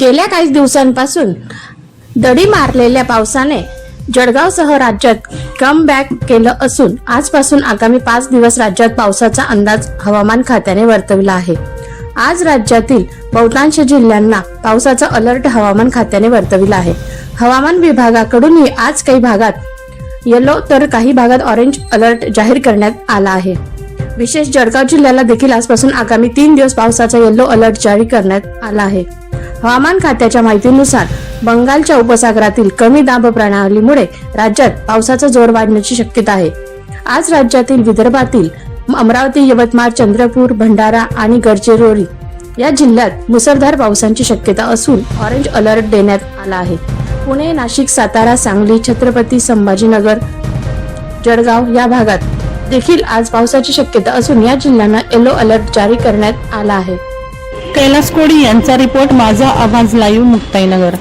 गेल्या काही दिवसांपासून दडी मारलेल्या पावसाने जळगावसह राज्यात कम बॅक केलं असून आजपासून आगामी पाच दिवस राज्यात पावसाचा अंदाज हवामान खात्याने वर्तवला आहे. आज राज्यातील बहुतांश जिल्ह्यांना पावसाचा अलर्ट हवामान खात्याने वर्तविला आहे. हवामान विभागाकडूनही आज काही भागात येलो तर काही भागात ऑरेंज अलर्ट जाहीर करण्यात आला आहे. विशेष जळगाव जिल्ह्याला देखील आजपासून आगामी तीन दिवस पावसाचा येलो अलर्ट जारी करण्यात आला आहे. हवामान खात्याच्या माहितीनुसार बंगालच्या उपसागरातील कमी दाब प्रणालीमुळे राज्यात पावसाचा जोर वाढण्याची शक्यता आहे. आज राज्यातील विदर्भातील अमरावती यवतमाळ चंद्रपूर भंडारा आणि गडचिरोली या जिल्ह्यात मुसळधार पावसाची शक्यता असून ऑरेंज अलर्ट देण्यात आला आहे. पुणे नाशिक सातारा सांगली छत्रपती संभाजीनगर जळगाव या भागात देखील आज पावसाची शक्यता असून या जिल्ह्यांना येलो अलर्ट जारी करण्यात आला आहे. कैलास कोडी यांचा रिपोर्ट माझा आवाज लाईव्ह मुक्ताईनगर.